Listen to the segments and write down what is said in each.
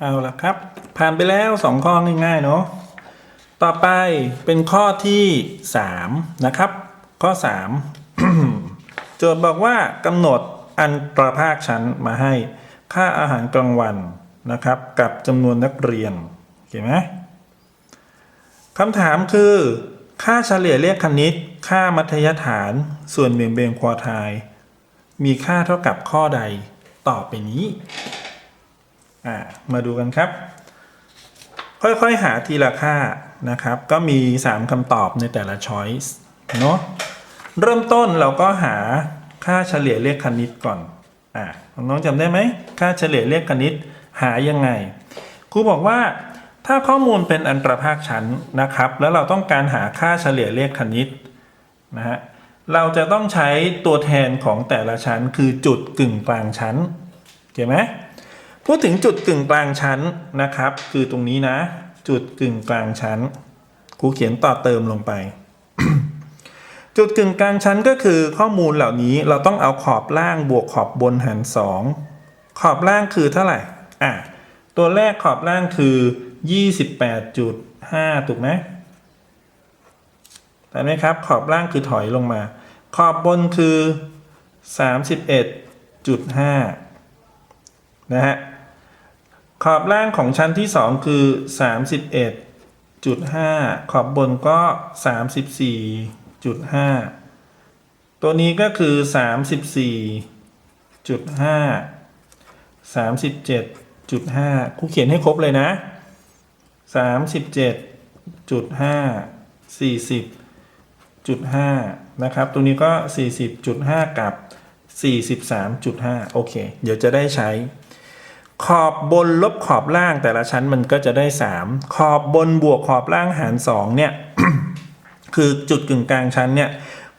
เอาละครับ ผ่านไปแล้วสองข้อง่ายๆเนาะต่อไปเป็นข้อที่สามนะครับ ข้อสามโจทย์บอกว่ากำหนดอันตรภาคชั้นมาให้ค่าอาหารกลางวันนะครับ กับจำนวนนักเรียนเห็นไหมคำถามคือ ค่าเฉลี่ยเลขคณิต ค่ามัธยฐานส่วนเบี่ยงเบนควอไทายมีค่าเท่ากับข้อใดต่อไปนี้ อ่ามาดูกันครับ ค่อยๆหาทีละค่านะครับ ก็มี 3คำตอบในแต่ละ choice เนาะเริ่มต้นเราก็หาค่าเฉลี่ยเลขคณิตก่อนอ่าน้องจำได้ไหมค่าเฉลี่ยเลขคณิตหายังไงครูบอกว่าถ้าข้อมูลเป็นอันตรภาคชั้นนะครับ แล้วเราต้องการหาค่าเฉลี่ยเลขคณิตนะฮะเราจะต้องใช้ตัวแทนของแต่ละชั้นคือจุดกึ่งกลางชั้นเห็นไหม พูดถึงจุดกึ่งกลางชั้นนะครับ คือตรงนี้นะ จุดกึ่งกลางชั้นครูเขียนต่อเติมลงไป จุดกึ่งกลางชั้นก็คือข้อมูลเหล่านี้เราต้องเอาขอบล่างบวกขอบบนหารสองขอบล่างคือเท่าไหร่อะตัวแรกขอบล่างคือ 28.5 ถูกไหมเห็นไหมครับ ขอบล่างคือถอยลงมา ขอบบนคือ 31.5 นะฮะ ขอบล่างของชั้นที่ 2 คือ 31.5 ขอบบนก็ 34.5 ตัวนี้ก็คือ 34.5 37.5ครูเขียนให้ครบเลยนะ 37.5 40.5 นะครับ ตัวนี้ก็ 40.5 กับ 43.5 โอเค เดี๋ยวจะได้ใช้ ขอบบนลบขอบล่างแต่ละชั้นมันก็จะได้ 3 ขอบบนบวกขอบล่างหาร 2 เนี่ย คือจุดกึ่งกลางชั้นเนี่ย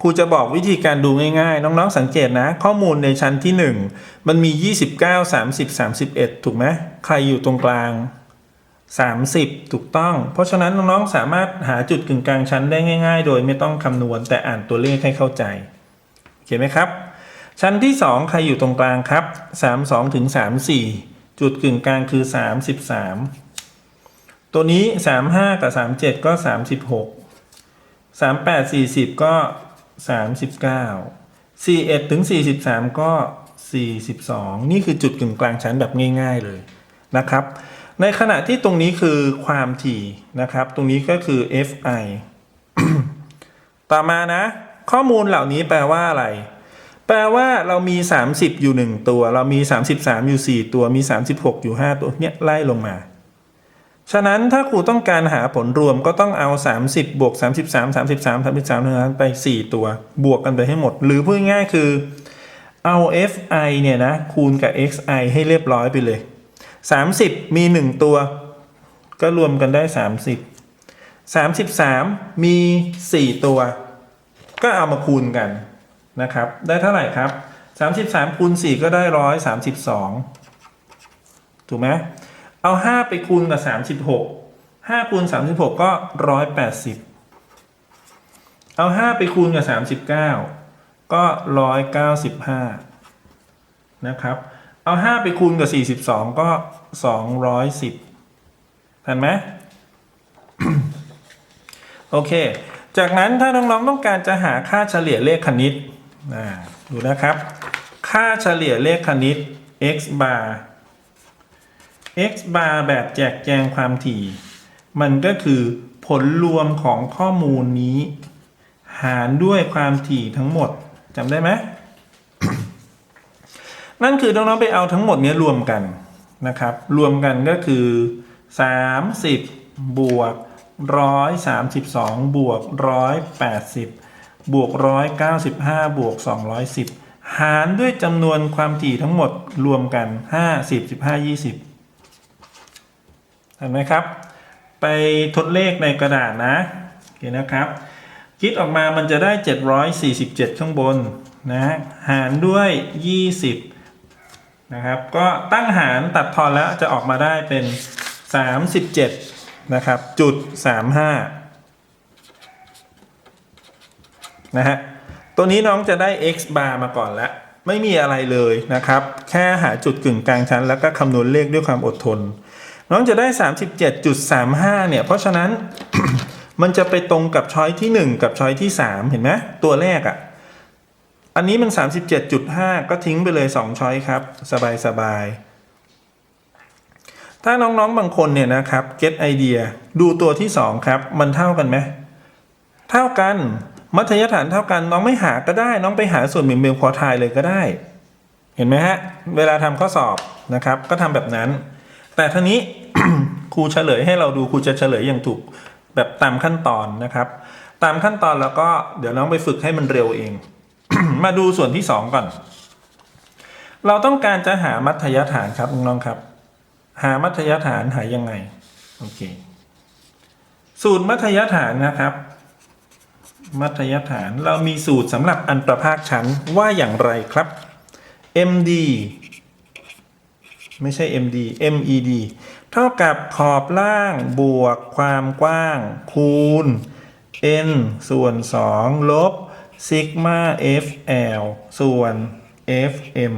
ครูจะบอกวิธีการดูง่ายๆ น้องๆสังเกตนะ ข้อมูลในชั้นที่ 1 มันมี 29 30 31 ถูกไหมใครอยู่ตรงกลาง 30 ถูกต้อง เพราะฉะนั้นน้องๆสามารถหาจุดกึ่งกลางชั้นได้ง่าย ๆ โดยไม่ต้องคำนวณแต่อ่านตัวเลขให้เข้าใจโอเคไหมครับ ชั้นที่ 2 ใครอยู่ตรงกลางครับ 32ถึง34 จุดกึ่งกลางคือ 33 ตัวนี้ 35 กับ 37 ก็ 36 38 40 ก็ 39 41ถึง43 ก็ 42 นี่คือจุดกึ่งกลางชั้นแบบง่าย ๆเลยนะครับ ในขณะที่ตรงนี้คือความถี่นะครับ ตรงนี้ก็คือ fi ต่อมานะ ข้อมูลเหล่านี้แปลว่าอะไร แปลว่าเรามี 30 อยู่ 1 ตัว เรามี 33 อยู่ 4 ตัวมี 36 อยู่ 5 ตัวเนี่ยไล่ลงมา ฉะนั้นถ้าครูต้องการหาผลรวมก็ต้องเอา 30 บวก 33 33 33ทั้งนั้นไป 4 ตัว บวกกันไปให้หมด หรือพูดง่ายคือ เอา fi เนี่ยนะคูณกับ xi ให้เรียบร้อยไปเลย 30 มี 1 ตัว ก็รวมกันได้ 30 33 มี 4 ตัว ก็เอามาคูณกัน นะครับ ได้เท่าไหร่ครับ 33คูณ4ก็ได้132ถูกไหมเอา 5 ไปคูณกับ 36 5คูณ36 ก็ 180 เอา 5 ไปคูณกับ 39 ก็ 195 นะครับ เอา 5 ไปคูณกับ 42 ก็ 210ทันไหมโอเค จากนั้นถ้าน้องๆต้องการจะหาค่าเฉลี่ยเลขคณิต ดูนะครับ ค่าเฉลี่ยเลขคณิต x bar x bar แบบแจกแจงความถี่ มันก็คือผลรวมของข้อมูลนี้ หารด้วยความถี่ทั้งหมดจำได้ไหมนั่นคือน้องๆไปเอาทั้งหมดนี้รวมกันนะครับ รวมกันก็คือ 30 บวก 132 บวก 180 บวก195 บวก 210 หารด้วยจำนวนความถี่ทั้งหมดรวมกัน 50 15 20เห็นไหมครับ ไปทดเลขในกระดาษนะโอเคนะครับ คิดออกมามันจะได้ 747 ข้างบนนะหารด้วย 20 นะครับ ก็ตั้งหารตัดทอนแล้วจะออกมาได้เป็น 37 นะครับ จุด 35 นะฮะ ตัวนี้น้องจะได้ x bar มาก่อนแล้วไม่มีอะไรเลยนะครับ แค่หาจุดกึ่งกลางชั้น แล้วก็คำนวณเลขด้วยความอดทน น้องจะได้ 37.35 เนี่ย เพราะฉะนั้น มันจะไปตรงกับช้อยที่ 1 กับช้อยที่ 3 เห็นไหมตัวแรกอะ่ะ อันนี้มัน 37.5 ก็ทิ้งไปเลย 2 ช้อยครับ สบายสบายๆถ้าน้องๆ บางคนเนี่ยนะครับ get idea ดูตัวที่ 2 ครับ มันเท่ากันไหม เท่ากัน มัธยฐานเท่ากันน้องไม่หาก็ได้ น้องไปหาส่วนเบี่ยงเบนควอไทายเลยก็ได้ เห็นไหมฮะ เวลาทำข้อสอบนะครับ ก็ทำแบบนั้น แต่ท่านี้ครูเฉลยให้เราดูครูจะเฉลยอย่างถูกแบบตามขั้นตอนนะครับ ตามขั้นตอนแล้วก็เดี๋ยวน้องไปฝึกให้มันเร็วเอง มาดูส่วนที่สองก่อน เราต้องการจะหามัธยฐานครับน้องครับ หามัธยฐานหายังไงโอเคสูตรมัธยฐานนะครับ มัธยฐาน เรามีสูตรสำหรับอันประภาคชั้นว่าอย่างไรครับ MD ไม่ใช่ MD MED เท่ากับขอบล่างบวกความกว้าง คูณ n ส่วน 2 ลบซิกมา FL ส่วน FM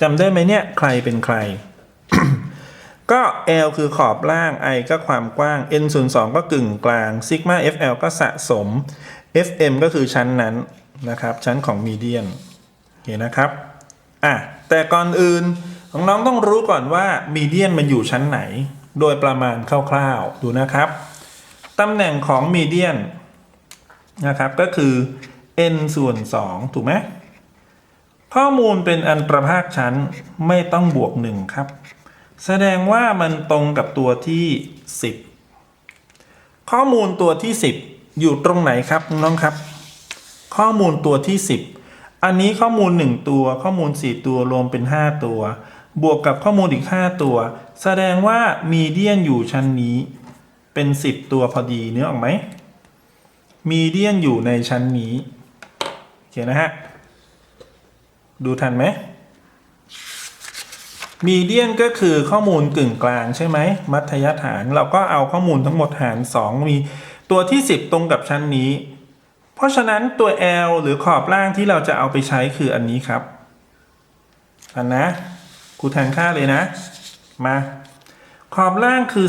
จำได้ไหมเนี่ย ใครเป็นใคร ก็ L คือขอบล่าง I ก็ความกว้าง N ส่วน2ก็กึ่งกลางซิกมา FL ก็สะสม FM ก็คือชั้นนั้นนะครับ ชั้นของมีเดียนโอเคนะครับอะแต่ก่อนอื่นน้องๆต้องรู้ก่อนว่ามีเดียนมันอยู่ชั้นไหน โดยประมาณคร่าวๆ ดูนะครับ ตำแหน่งของมีเดียนนะครับก็คือ n ส่วน 2 ถูกไหมข้อมูลเป็นอันประภาคชั้นไม่ต้องบวก 1 ครับ แสดงว่ามันตรงกับตัวที่ 10 ข้อมูลตัวที่ 10 อยู่ตรงไหนครับน้องครับ ข้อมูลตัวที่ 10 อันนี้ข้อมูล 1 ตัว ข้อมูล 4 ตัวรวมเป็น 5 ตัว บวกกับข้อมูลอีก 5 ตัว แสดงว่ามีเดียนอยู่ชั้นนี้ เป็น 10 ตัวพอดีเนื้อออกไหมมีเดียนอยู่ในชั้นนี้โอเคนะฮะ ดูทันไหม มีเดียนก็คือข้อมูลกึ่งกลางใช่ไหม มัธยฐาน เราก็เอาข้อมูลทั้งหมดหาร 2 มีตัวที่ 10 ตรงกับชั้นนี้ เพราะฉะนั้นตัว L หรือขอบล่างที่เราจะเอาไปใช้คืออันนี้ครับ อันนะครูแทนค่าเลยนะ มา ขอบล่างคือ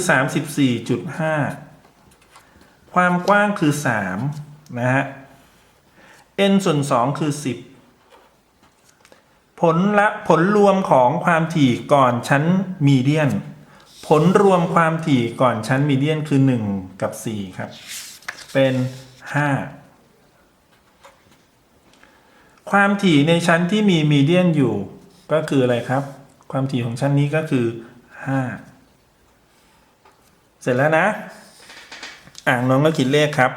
34.5 ความกว้างคือ 3 นะฮะ n ส่วน 2 คือ 10 ผลละผลรวมของความถี่ก่อนชั้นมีเดียน ผลรวมความถี่ก่อนชั้นมีเดียนคือ 1 กับ 4 ครับ เป็น 5 ความถี่ในชั้นที่มีมีเดียนอยู่ ก็คืออะไรครับ ความถี่ของชั้นนี้ก็คือ 5 เสร็จแล้วนะ อ่างน้องก็คิดเลขครับ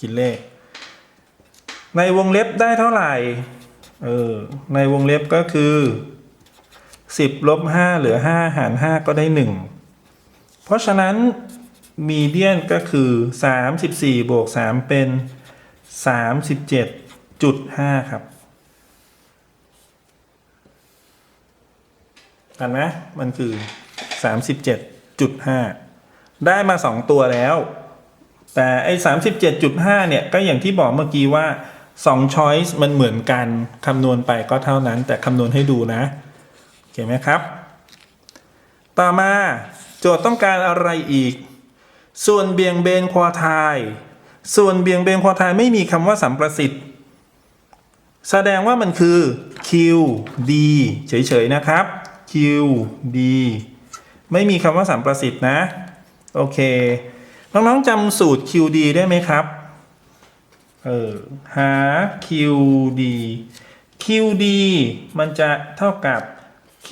คิดเลข ในวงเล็บได้เท่าไหร่ เออในวงเล็บก็คือ10ลบ5เหลือ5หาร5ก็ได้1เพราะฉะนั้นมีเดียนก็คือ34บวก3เป็น37.5ครับกันไหมมันคือ37.5ได้มา2ตัวแล้ว แต่ไอ้37.5เนี่ย ก็อย่างที่บอกเมื่อกี้ว่า 2 choice มันเหมือนกันคำนวณไปก็เท่านั้น แต่คำนวณให้ดูนะโอเคไหมครับ ต่อมาโจทย์ต้องการอะไรอีก ส่วนเบี่ยงเบนควอไทายส่วนเบี่ยงเบนควอไทายไม่มีคำว่าสัมประสิทธิ์ แสดงว่ามันคือ q d เฉยๆนะครับ q d ไม่มีคำว่าสัมประสิทธิ์นะ โอเค น้องๆจำสูตร QD ได้ไหมครับ เออหา QD QD มันจะเท่ากับ Q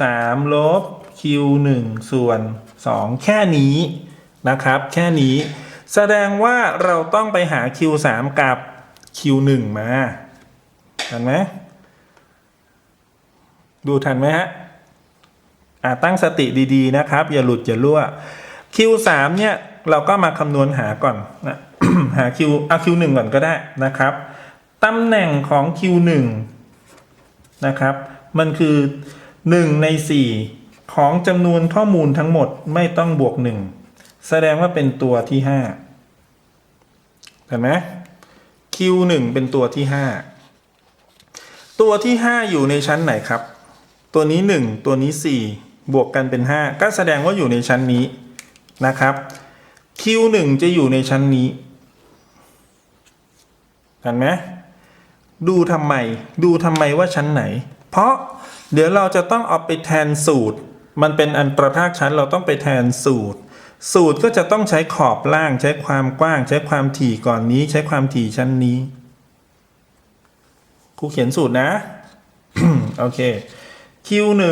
3ลบ Q 1ส่วน 2 แค่นี้นะครับ แค่นี้ แสดงว่าเราต้องไปหา Q 3กับ Q 1มาทันไหมดูทันไหมฮะอ่าตั้งสติดี ๆ นะครับ อย่าหลุดอย่ารั่ว Q3 เนี่ย เราก็มาคำนวณหาก่อนนะ หา Q เอา Q1 ก่อนก็ได้นะครับตำแหน่งของ Q1 นะครับ มันคือ 1 ใน 4 ของจำนวนข้อมูลทั้งหมดไม่ต้องบวก 1 แสดงว่าเป็นตัวที่ 5 เห็นไหม Q1 เป็นตัวที่ 5 ตัวที่ 5 อยู่ในชั้นไหนครับ ตัวนี้ 1 ตัวนี้ 4 บวกกันเป็น 5 ก็แสดงว่าอยู่ในชั้นนี้นะครับ Q1 จะอยู่ในชั้นนี้ เห็นไหมดูทำไม ดูทำไมว่าชั้นไหน เพราะเดี๋ยวเราจะต้องเอาไปแทนสูตร มันเป็นอันตรภาคชั้นเราต้องไปแทนสูตร สูตรก็จะต้องใช้ขอบล่าง ใช้ความกว้าง ใช้ความถี่ก่อนนี้ ใช้ความถี่ชั้นนี้ครูเขียนสูตรนะ โอเค Q1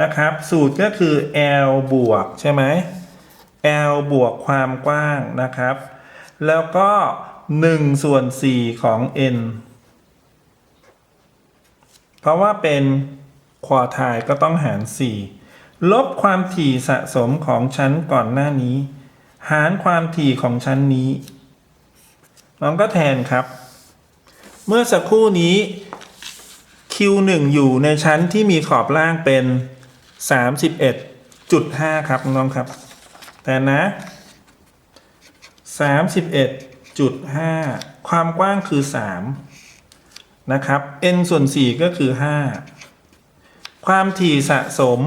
นะครับ สูตรก็คือ L บวกใช่ไหม L บวกความกว้างนะครับ แล้วก็ 1 ส่วน 4 ของ n เพราะว่าเป็นควอไทายก็ต้องหาร 4 ลบความถี่สะสมของชั้นก่อนหน้านี้ หารความถี่ของชั้นนี้น้องก็แทนครับ เมื่อสักครู่นี้ Q1 อยู่ในชั้นที่มีขอบล่างเป็น 31.5 ครับน้องครับ แต่นะ 31.5ความกว้างคือ3นะครับ n ส่วน4ก็คือ5ความถี่สะสม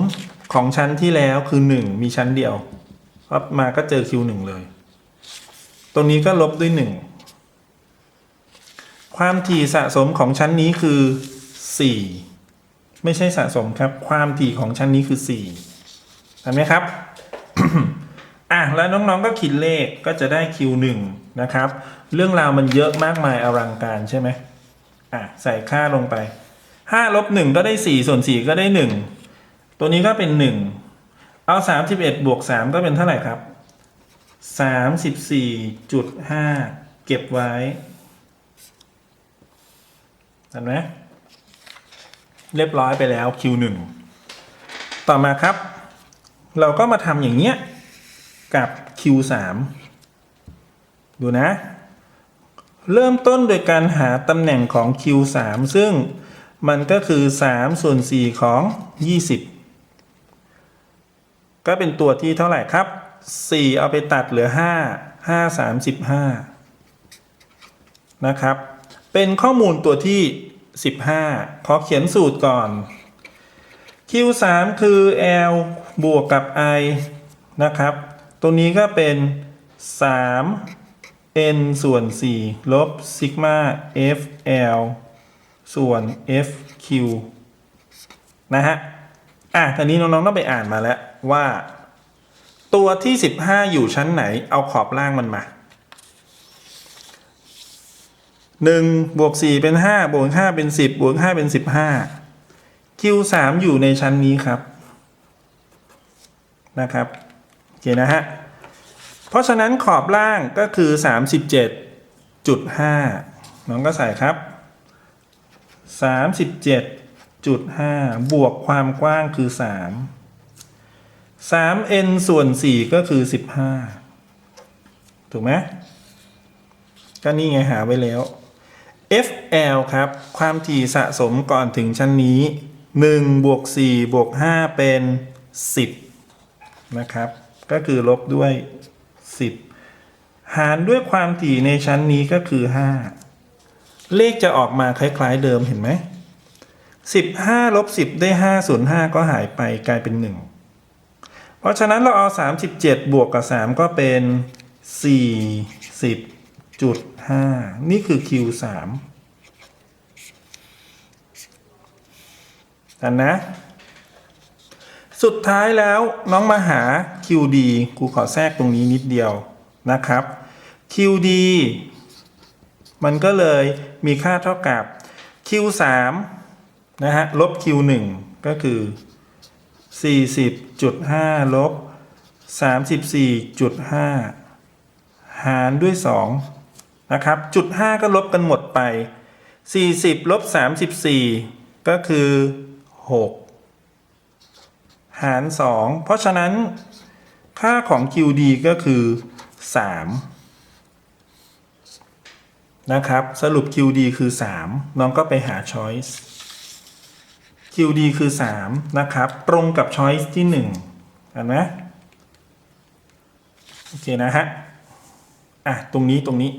ของชั้นที่แล้วคือ1มีชั้นเดียวครับมาก็เจอ Q1 เลย ตรงนี้ก็ลบด้วย1ความถี่สะสมของชั้นนี้คือ4ไม่ใช่สะสมครับ ความถี่ของชั้นนี้คือ4เห็นไหมครับอะแล้วน้องๆก็คิดเลขก็จะได้ Q1 นะครับ เรื่องราวมันเยอะมากมายอลังการใช่ไหมอะใส่ค่าลงไป5ลบ1ก็ได้ 4 ส่วน 4 ก็ได้ 1 ตัวนี้ก็เป็น 1 เอา 31 บวก 3 ก็เป็นเท่าไหร่ครับ 34.5 เก็บไว้เห็นไหมเรียบร้อยไปแล้ว Q1 ต่อมาครับ เราก็มาทำอย่างเนี้ยกับ Q3 ดูนะ เริ่มต้นโดยการหาตำแหน่งของ Q3 ซึ่งมันก็คือ 3 ส่วน 4 ของ 20 ก็เป็นตัวที่เท่าไหร่ครับ 4 เอาไปตัดเหลือ 5 5 35 นะครับ เป็นข้อมูลตัวที่ 15 ขอเขียนสูตรก่อน Q3 คือ L บวกกับ I นะครับตรงนี้ก็เป็น 3 n ส่วน 4 ลบซิกมา fl ส่วน fq นะฮะ อะทีนี้น้องๆต้องไปอ่านมาแล้วว่า ตัวที่ 15 อยู่ชั้นไหน เอาขอบล่างมันมา 1 บวก 4 เป็น 5 บวก 5 เป็น 10 บวก 5 เป็น 15 Q3 อยู่ในชั้นนี้ครับ นะครับ โอเคนะฮะ ราะฉะนั้นขอบล่างก็คือ 37.5 น้องก็ใส่ครับ 37.5 บวกความกว้างคือ 3 3n ส่วน 4 ก็คือ 15 ถูกไหมก็นี่ไงหาไว้แล้ว FL ครับ ความถี่สะสมก่อนถึงชั้นนี้ 1 บวก 4 บวก 5 เป็น 10 นะครับ ก็คือลบด้วย 10 หารด้วยความถี่ในชั้นนี้ก็คือ 5 เลขจะออกมาคล้าย ๆ เดิมเห็นไหม15ลบ10 ได้ 5 ส่วน5ก็หายไปกลายเป็น 1 เพราะฉะนั้นเราเอา 37 บวกกับ 3 ก็เป็น 40.5 นี่คือ Q3 อันนะ สุดท้ายแล้วน้องมาหา QD ครูขอแทรกตรงนี้นิดเดียวนะครับ QD มันก็เลยมีค่าเท่ากับ Q3 นะฮะลบ Q1 ก็คือ 40.5 ลบ 34.5 หารด้วย 2 นะครับ จุด 5 ก็ลบกันหมดไป 40 ลบ 34 ก็คือ 6 หาร 2 เพราะฉะนั้นค่าของ QD ก็คือ 3 นะครับ สรุป QD คือ 3 น้องก็ไปหา choice QD คือ 3 นะครับ ตรงกับ choice ที่1เห็นไหมโอเคนะฮะ อะ ตรงนี้ตรงนี้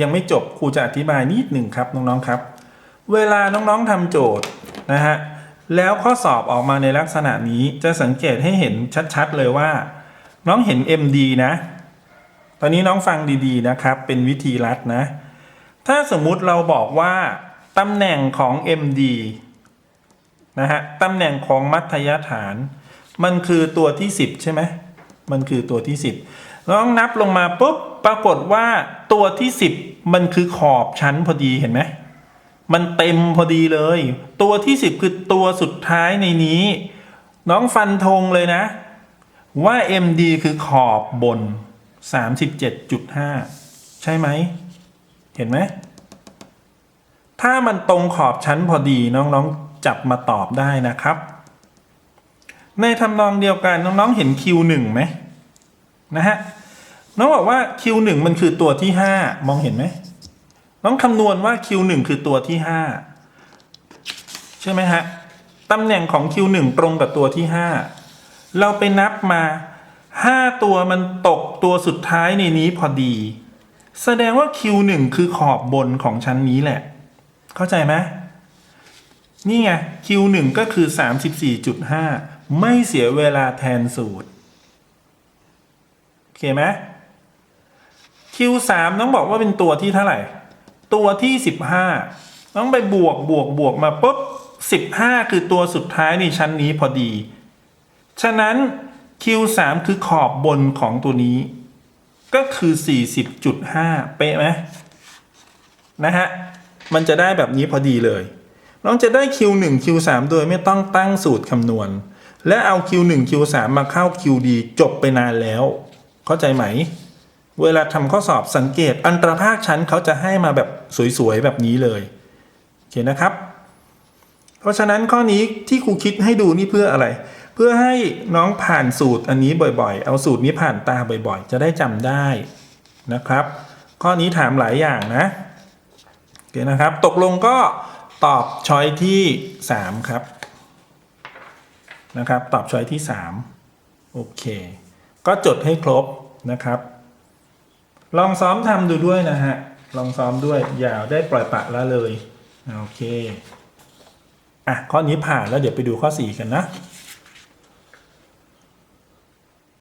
ยังไม่จบครูจะอธิบายนิดหนึ่งครับน้องๆครับ เวลาน้องๆทำโจทย์นะฮะ แล้วข้อสอบออกมาในลักษณะนี้จะสังเกตให้เห็นชัดๆเลยว่า น้องเห็น MD นะ ตอนนี้น้องฟังดีๆนะครับ เป็นวิธีรัดนะ ถ้าสมมุติเราบอกว่าตำแหน่งของ MD นะฮะตำแหน่งของมัธยฐาน มันคือตัวที่ 10 ใช่ไหมมันคือตัวที่ 10น้องนับลงมาปุ๊บปรากฏว่าตัวที่ 10 มันคือขอบชั้นพอดีเห็นไหม มันเต็มพอดีเลย ตัวที่ 10 คือตัวสุดท้ายในนี้ น้องฟันธงเลยนะ ว่า MD คือขอบบน 37.5 ใช่ไหม เห็นไหม ถ้ามันตรงขอบชั้นพอดีน้องๆจับมาตอบได้นะครับ ในทำนองเดียวกันน้องๆเห็น Q1 ไหมนะฮะ น้องบอกว่า Q1 มันคือตัวที่ 5 มองเห็นไหม น้องคำนวณว่า Q1 คือตัวที่ 5 ใช่ไหมฮะตำแหน่งของ Q1 ตรงกับตัวที่ 5 เราไปนับมา 5 ตัวมันตกตัวสุดท้ายในนี้พอดี แสดงว่า Q1 คือขอบบนของชั้นนี้แหละ เข้าใจไหมนี่ไง Q1 ก็คือ 34.5 ไม่เสียเวลาแทนสูตร โอเคไหม Q3 น้องบอกว่าเป็นตัวที่เท่าไหร่ ตัวที่ 15น้องไปบวกบวกบวกมาปุ๊บ 15 คือตัวสุดท้ายในชั้นนี้พอดี ฉะนั้น Q3 คือขอบบนของตัวนี้ ก็คือ 40.5 เป๊ะไหมนะฮะ มันจะได้แบบนี้พอดีเลย น้องจะได้ Q1 Q3 โดยไม่ต้องตั้งสูตรคำนวณ และเอา Q1 Q3 มาเข้า QD จบไปนานแล้ว เข้าใจไหม เวลาทำข้อสอบสังเกตอันตรภาคชั้นเขาจะให้มาแบบสวยๆแบบนี้เลยโอเคนะครับ เพราะฉะนั้นข้อนี้ที่ครูคิดให้ดูนี่เพื่ออะไร เพื่อให้น้องผ่านสูตรอันนี้บ่อยๆ เอาสูตรนี้ผ่านตาบ่อยๆ จะได้จำได้นะครับ ข้อนี้ถามหลายอย่างนะโอเคนะครับ ตกลงก็ตอบช้อยที่ 3 ครับนะครับ ตอบช้อยที่ 3 โอเค ก็จดให้ครบนะครับ ลองซ้อมทำดูด้วยนะฮะ ลองซ้อมด้วย อย่าได้ปล่อยปะละเลย โอเค อะ ข้อนี้ผ่านแล้วเดี๋ยวไปดูข้อ 4 กันนะ